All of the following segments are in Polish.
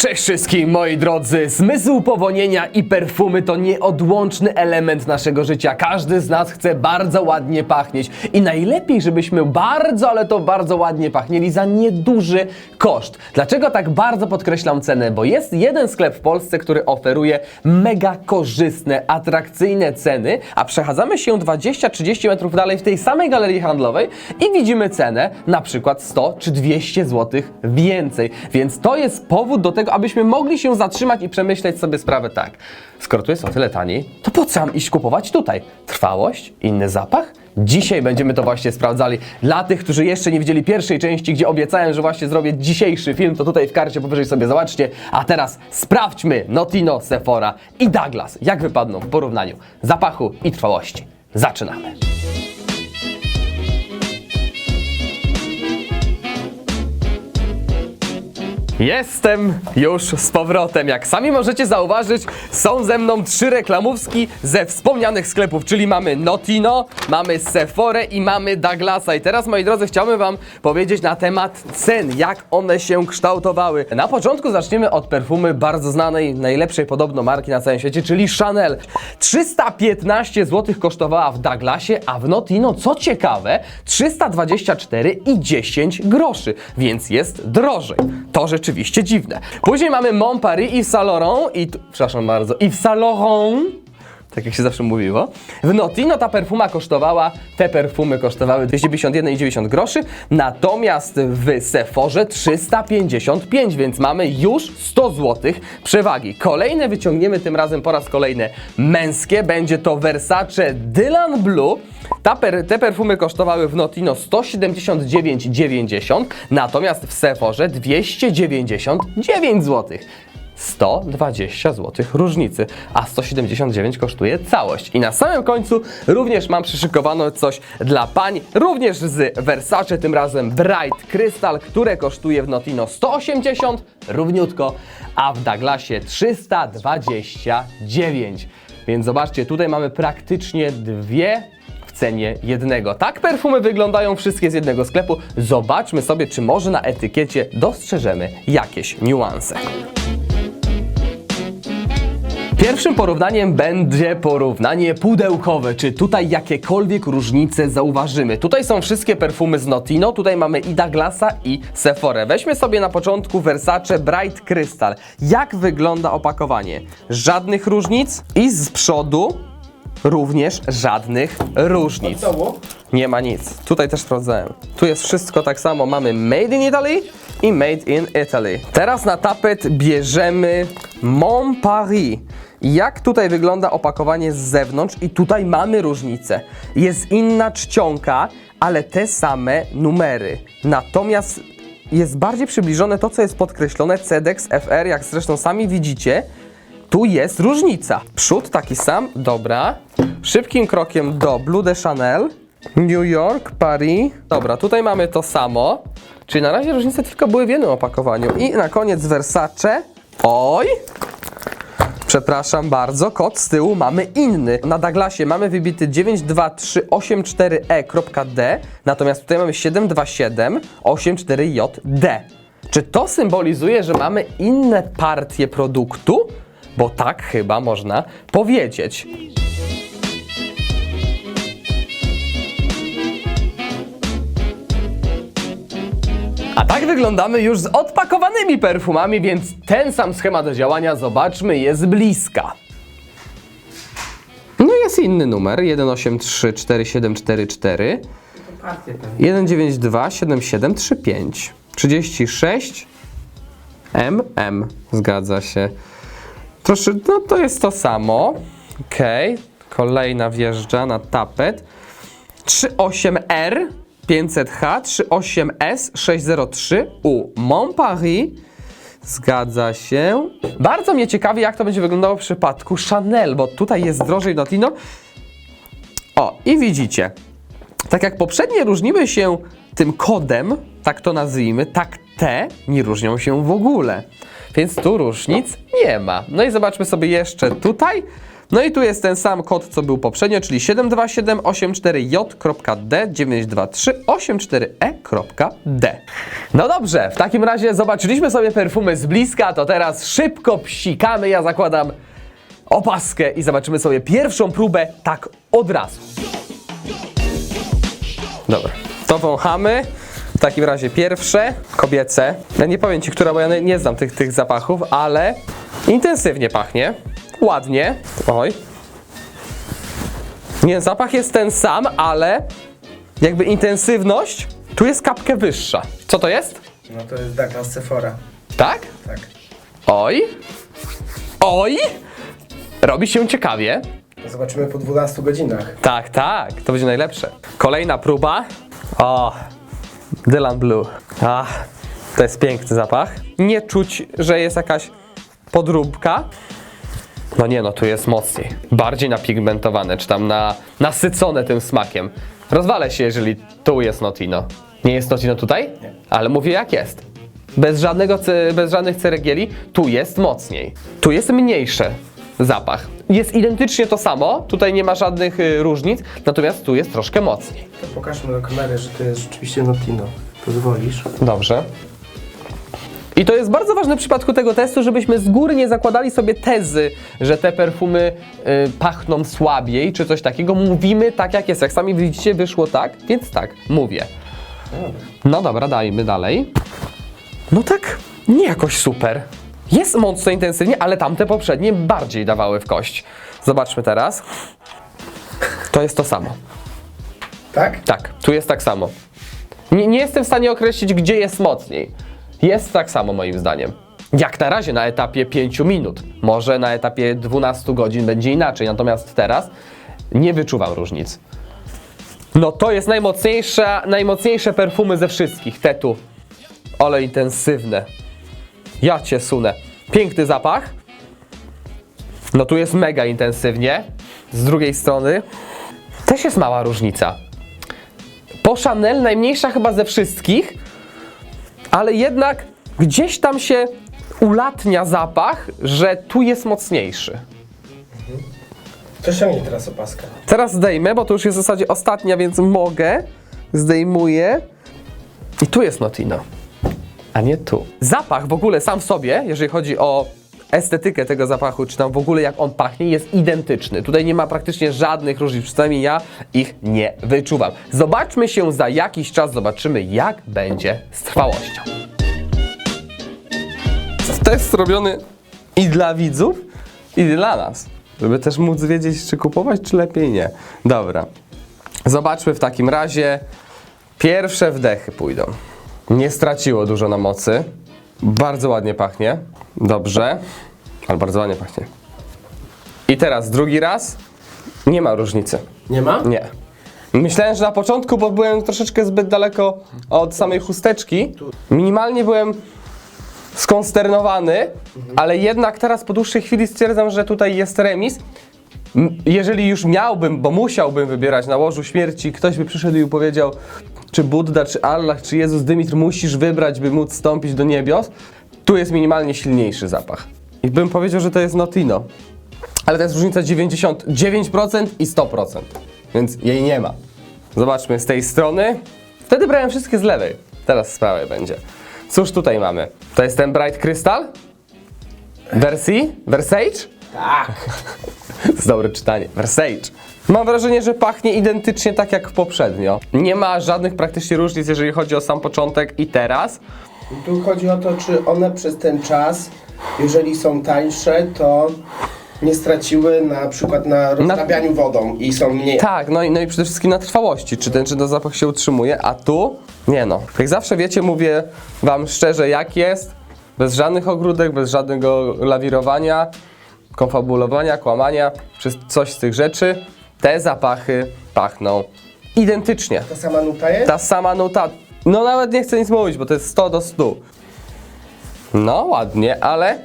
Cześć wszystkim moi drodzy! Zmysł powonienia i perfumy to nieodłączny element naszego życia. Każdy z nas chce bardzo ładnie pachnieć i najlepiej, żebyśmy bardzo, ale to bardzo ładnie pachnieli za nieduży koszt. Dlaczego tak bardzo podkreślam cenę? Bo jest jeden sklep w Polsce, który oferuje mega korzystne, atrakcyjne ceny, a przechadzamy się 20-30 metrów dalej w tej samej galerii handlowej i widzimy cenę na przykład 100 czy 200 zł więcej. Więc to jest powód do tego, abyśmy mogli się zatrzymać i przemyśleć sobie sprawę tak. Skoro tu jest o tyle taniej, to po co mam iść kupować tutaj? Trwałość? Inny zapach? Dzisiaj będziemy to właśnie sprawdzali. Dla tych, którzy jeszcze nie widzieli pierwszej części, gdzie obiecałem, że właśnie zrobię dzisiejszy film, to tutaj w karcie powyżej sobie zobaczcie. A teraz sprawdźmy Notino, Sephora i Douglas, jak wypadną w porównaniu zapachu i trwałości. Zaczynamy. Jestem już z powrotem. Jak sami możecie zauważyć, są ze mną trzy reklamówki ze wspomnianych sklepów, czyli mamy Notino, mamy Sephora i mamy Douglasa. I teraz, moi drodzy, chciałbym Wam powiedzieć na temat cen, jak one się kształtowały. Na początku zaczniemy od perfumy bardzo znanej, najlepszej podobno marki na całym świecie, czyli Chanel. 315 zł kosztowała w Douglasie, a w Notino, co ciekawe, 324 i 10 groszy, więc jest drożej. To rzeczywiście dziwne. Później mamy Mon Paris i Saint Laurent i, tu- przepraszam bardzo, i w Saint Laurent tak jak się zawsze mówiło. W Notino ta perfuma kosztowała, te perfumy kosztowały 251,90 groszy, natomiast w Sephorze 355, więc mamy już 100 zł przewagi. Kolejne wyciągniemy tym razem po raz kolejny męskie, będzie to Versace Dylan Blue. Per, te perfumy kosztowały w Notino 179,90, natomiast w Sephorze 299 zł. 120 zł różnicy, a 179 kosztuje całość. I na samym końcu również mam przyszykowane coś dla pań, również z Versace, tym razem Bright Crystal, które kosztuje w Notino 180, równiutko, a w Douglasie 329. Więc zobaczcie, tutaj mamy praktycznie dwie w cenie jednego. Tak perfumy wyglądają wszystkie z jednego sklepu. Zobaczmy sobie, czy może na etykiecie dostrzeżemy jakieś niuanse. Pierwszym porównaniem będzie porównanie pudełkowe. Czy tutaj jakiekolwiek różnice zauważymy? Tutaj są wszystkie perfumy z Notino, tutaj mamy i Douglasa i Sephora. Weźmy sobie na początku Versace Bright Crystal. Jak wygląda opakowanie? Żadnych różnic i z przodu również żadnych różnic. Nie ma nic. Tutaj też sprawdzałem. Tu jest wszystko tak samo. Mamy Made in Italy i Made in Italy. Teraz na tapet bierzemy Mon Paris. Jak tutaj wygląda opakowanie z zewnątrz i tutaj mamy różnicę. Jest inna czcionka, ale te same numery. Natomiast jest bardziej przybliżone to, co jest podkreślone, CEDEX FR, jak zresztą sami widzicie, tu jest różnica. Przód taki sam, dobra. Szybkim krokiem do Blue de Chanel. New York, Paris. Dobra, tutaj mamy to samo. Czyli na razie różnice tylko były w jednym opakowaniu. I na koniec Versace. Oj! Przepraszam bardzo, kod z tyłu mamy inny. Na Douglasie mamy wybity 92384E.D, natomiast tutaj mamy 72784JD. Czy to symbolizuje, że mamy inne partie produktu? Bo tak chyba można powiedzieć. A tak wyglądamy już z odpakowanymi perfumami, więc ten sam schemat działania, zobaczmy, jest bliska. No jest inny numer, 1834744, 1927735, 36 MM, zgadza się. Trosze, no to jest to samo. Okej, kolejna wjeżdża na tapet. 38R 500H 38S 603U Mon Paris. Zgadza się. Bardzo mnie ciekawi, jak to będzie wyglądało w przypadku Chanel, bo tutaj jest drożej Notino. O, i widzicie. Tak jak poprzednie różniły się tym kodem, tak to nazwijmy, tak te nie różnią się w ogóle. Więc tu różnic nie ma. No i zobaczmy sobie jeszcze tutaj. No i tu jest ten sam kod, co był poprzednio, czyli 72784J.D92384E.D. No dobrze, w takim razie zobaczyliśmy sobie perfumy z bliska, to teraz szybko psikamy, ja zakładam opaskę i zobaczymy sobie pierwszą próbę tak od razu. Dobra, to wąchamy. W takim razie pierwsze, kobiece. Ja nie powiem Ci, która, bo ja nie- znam tych, tych zapachów, ale intensywnie pachnie. Ładnie. Oj. Nie, zapach jest ten sam, ale jakby intensywność tu jest kapkę wyższa. Co to jest? No to jest Douglas Sephora. Tak? Tak. Oj. Oj. Robi się ciekawie. Zobaczymy po 12 godzinach. Tak, tak, to będzie najlepsze. Kolejna próba. O, Dylan Blue. Ach, to jest piękny zapach. Nie czuć, że jest jakaś podróbka. No nie, no tu jest mocniej. Bardziej napigmentowane, czy tam na, nasycone tym smakiem. Rozwalę się, jeżeli tu jest Notino. Nie jest Notino tutaj? Nie. Ale mówię jak jest. Bez, żadnego, bez żadnych ceregieli, tu jest mocniej. Tu jest mniejszy zapach. Jest identycznie to samo, tutaj nie ma żadnych y, różnic, natomiast tu jest troszkę mocniej. To pokażmy do kamery, że to jest rzeczywiście Notino. Pozwolisz? Dobrze. I to jest bardzo ważne w przypadku tego testu, żebyśmy z góry nie zakładali sobie tezy, że te perfumy y, pachną słabiej czy coś takiego. Mówimy tak jak jest. Jak sami widzicie, wyszło tak, więc tak, mówię. No dobra, dajmy dalej. No tak, nie jakoś super. Jest mocno intensywnie, ale tamte poprzednie bardziej dawały w kość. Zobaczmy teraz. To jest to samo. Tak? Tak, tu jest tak samo. Nie, nie jestem w stanie określić, gdzie jest mocniej. Jest tak samo moim zdaniem. Jak na razie na etapie 5 minut. Może na etapie 12 godzin będzie inaczej, natomiast teraz nie wyczuwam różnic. No to jest najmocniejsza, najmocniejsze perfumy ze wszystkich, te tu. Ale intensywne. Ja cię sunę. Piękny zapach. No tu jest mega intensywnie. Z drugiej strony też jest mała różnica. Po Chanel najmniejsza chyba ze wszystkich, ale jednak gdzieś tam się ulatnia zapach, że tu jest mocniejszy. To ściągnij teraz opaskę. Teraz zdejmę, bo to już jest w zasadzie ostatnia, więc mogę. Zdejmuję. I tu jest Notino, a nie tu. Zapach w ogóle sam w sobie, jeżeli chodzi o estetykę tego zapachu, czy tam w ogóle jak on pachnie, jest identyczny. Tutaj nie ma praktycznie żadnych różnic, przynajmniej ja ich nie wyczuwam. Zobaczmy się za jakiś czas, zobaczymy jak będzie z trwałością. Test robiony i dla widzów, i dla nas. Żeby też móc wiedzieć, czy kupować, czy lepiej nie. Dobra. Zobaczmy w takim razie. Pierwsze wdechy pójdą. Nie straciło dużo na mocy. Bardzo ładnie pachnie. Dobrze. Ale bardzo ładnie pachnie. I teraz drugi raz. Nie ma różnicy. Nie ma? Nie. Myślałem, że na początku, bo byłem troszeczkę zbyt daleko od samej chusteczki. Minimalnie byłem skonsternowany, ale jednak teraz po dłuższej chwili stwierdzam, że tutaj jest remis. M- Jeżeli już miałbym, bo musiałbym wybierać na łożu śmierci, ktoś by przyszedł i powiedział, czy Buddha, czy Allah, czy Jezus Dymitr, musisz wybrać, by móc stąpić do niebios, tu jest minimalnie silniejszy zapach. I bym powiedział, że to jest Notino. Ale to jest różnica 99% i 100%, więc jej nie ma. Zobaczmy z tej strony. Wtedy brałem wszystkie z lewej, teraz z prawej będzie. Cóż tutaj mamy? To jest ten Bright Crystal? Wersji? Versage? Tak. To jest dobre czytanie. Versage. Mam wrażenie, że pachnie identycznie tak jak poprzednio. Nie ma żadnych praktycznie różnic, jeżeli chodzi o sam początek i teraz. Tu chodzi o to, czy one przez ten czas, jeżeli są tańsze, to nie straciły na przykład na rozrabianiu wodą i są mniej. Tak, no i, no i przede wszystkim na trwałości, czy ten, czy ten zapach się utrzymuje, a tu nie no. Jak zawsze wiecie, mówię wam szczerze jak jest, bez żadnych ogródek, bez żadnego lawirowania, konfabulowania, kłamania, czy coś z tych rzeczy, te zapachy pachną identycznie. Ta sama nuta jest? Ta sama nuta, no nawet nie chcę nic mówić, bo to jest 100 do 100. No ładnie, ale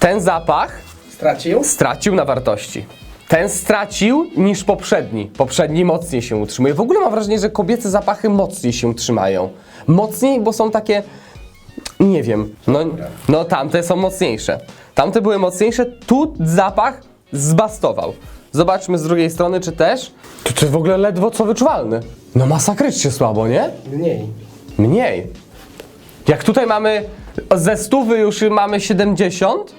ten zapach Stracił? stracił na wartości. Ten stracił niż poprzedni. Poprzedni mocniej się utrzymuje. W ogóle mam wrażenie, że kobiece zapachy mocniej się trzymają. Mocniej, bo są takie. Nie wiem. No, no tamte są mocniejsze. Tamte były mocniejsze. Tu zapach zbastował. Zobaczmy z drugiej strony, czy też. To, to w ogóle ledwo co wyczuwalny. No masakrycznie słabo, nie? Mniej. Mniej. Jak tutaj mamy ze stówy już mamy 70,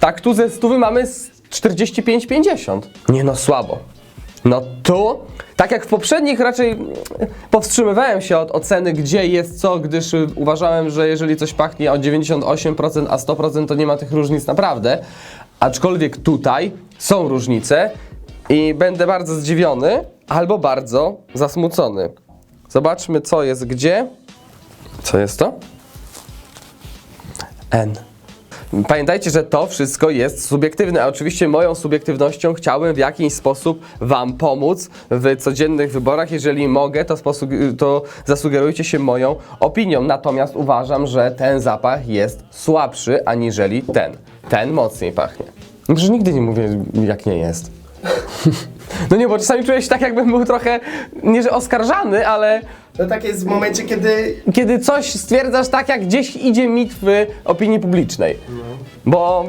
tak tu ze stówy mamy z 45-50. Nie no, słabo. No tu, tak jak w poprzednich raczej powstrzymywałem się od oceny gdzie jest co, gdyż uważałem, że jeżeli coś pachnie o 98%, a 100% to nie ma tych różnic naprawdę. Aczkolwiek tutaj są różnice i będę bardzo zdziwiony albo bardzo zasmucony. Zobaczmy co jest gdzie. Co jest to? N. Pamiętajcie, że to wszystko jest subiektywne, a oczywiście moją subiektywnością chciałem w jakiś sposób Wam pomóc w codziennych wyborach. Jeżeli mogę, to, to zasugerujcie się moją opinią. Natomiast uważam, że ten zapach jest słabszy aniżeli ten. Ten mocniej pachnie. Może nigdy nie mówię, jak nie jest. No nie, bo czasami czuję się tak, jakbym był trochę, nie że oskarżany, ale No tak jest w momencie, kiedy kiedy coś stwierdzasz tak, jak gdzieś idzie mit w opinii publicznej. Bo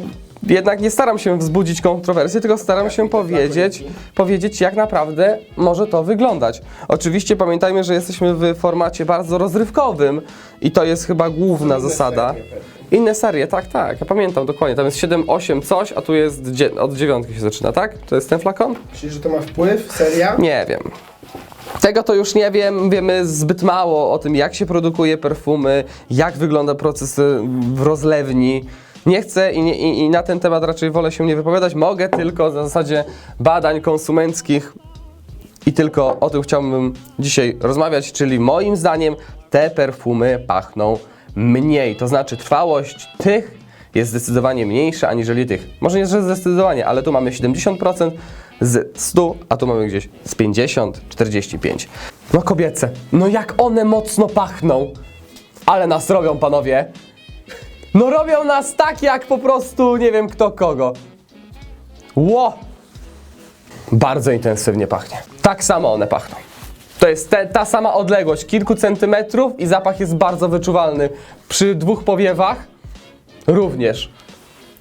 jednak nie staram się wzbudzić kontrowersji, tylko staram się powiedzieć, powiedzieć, jak naprawdę może to wyglądać. Oczywiście pamiętajmy, że jesteśmy w formacie bardzo rozrywkowym i to jest chyba główna zasada. pewnie. Inne serie, tak, tak, ja pamiętam dokładnie. Tam jest 7, 8 coś, a tu jest dzie- od dziewiątki się zaczyna, tak? To jest ten flakon? myślisz, że to ma wpływ, seria? Nie wiem. Tego to już nie wiem, wiemy zbyt mało o tym, jak się produkuje perfumy, jak wygląda proces y, w rozlewni. Nie chcę i, nie, i, i na ten temat raczej wolę się nie wypowiadać. Mogę tylko na zasadzie badań konsumenckich i tylko o tym chciałbym dzisiaj rozmawiać, czyli moim zdaniem te perfumy pachną mniej. To znaczy trwałość tych jest zdecydowanie mniejsza aniżeli tych. Może nie, że zdecydowanie, ale tu mamy 70% z 100, a tu mamy gdzieś z 50, 45. No kobiece, no jak one mocno pachną. Ale nas robią, panowie. No robią nas tak, jak po prostu nie wiem kto kogo. Ło! Bardzo intensywnie pachnie. Tak samo one pachną. To jest te, ta sama odległość, kilku centymetrów i zapach jest bardzo wyczuwalny. Przy dwóch powiewach również.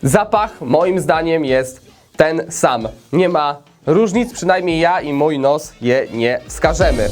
Zapach moim zdaniem jest ten sam. Nie ma różnic, przynajmniej ja i mój nos je nie wskażemy.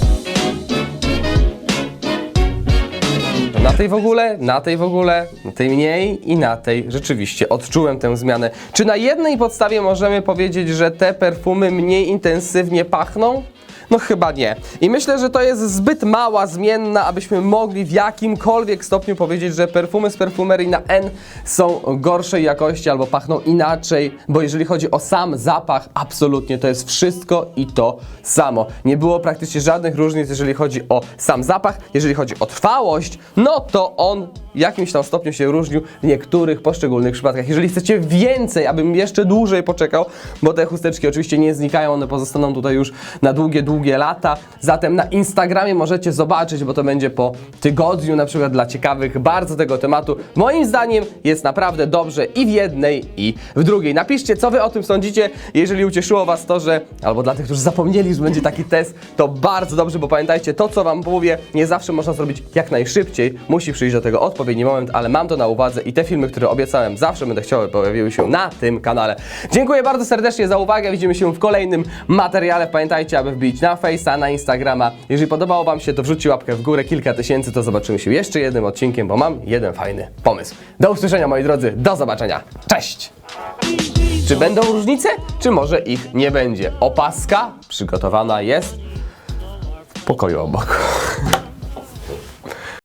Na tej w ogóle, na tej w ogóle, na tej mniej i na tej rzeczywiście odczułem tę zmianę. Czy na jednej podstawie możemy powiedzieć, że te perfumy mniej intensywnie pachną? No chyba nie. I myślę, że to jest zbyt mała zmienna, abyśmy mogli w jakimkolwiek stopniu powiedzieć, że perfumy z perfumerii na N są gorszej jakości albo pachną inaczej, bo jeżeli chodzi o sam zapach, absolutnie to jest wszystko i to samo. Nie było praktycznie żadnych różnic, jeżeli chodzi o sam zapach. Jeżeli chodzi o trwałość, no to on jakimś tam stopniu się różnił w niektórych poszczególnych przypadkach. Jeżeli chcecie więcej, abym jeszcze dłużej poczekał, bo te chusteczki oczywiście nie znikają, one pozostaną tutaj już na długie, długie lata. Zatem na Instagramie możecie zobaczyć, bo to będzie po tygodniu, na przykład dla ciekawych bardzo tego tematu. Moim zdaniem jest naprawdę dobrze i w jednej, i w drugiej. Napiszcie, co wy o tym sądzicie. Jeżeli ucieszyło was to, że, albo dla tych, którzy zapomnieli, że będzie taki test, to bardzo dobrze, bo pamiętajcie, to co wam mówię, nie zawsze można zrobić jak najszybciej. Musi przyjść do tego odpowiedni moment, ale mam to na uwadze i te filmy, które obiecałem, zawsze będę chciał, pojawiły się na tym kanale. Dziękuję bardzo serdecznie za uwagę. Widzimy się w kolejnym materiale. Pamiętajcie, aby wbić na Face'a, na Instagrama. Jeżeli podobało wam się, to wrzućcie łapkę w górę, kilka tysięcy, to zobaczymy się jeszcze jednym odcinkiem, bo mam jeden fajny pomysł. Do usłyszenia, moi drodzy. Do zobaczenia. Cześć! Czy będą różnice, czy może ich nie będzie? Opaska przygotowana jest w pokoju obok.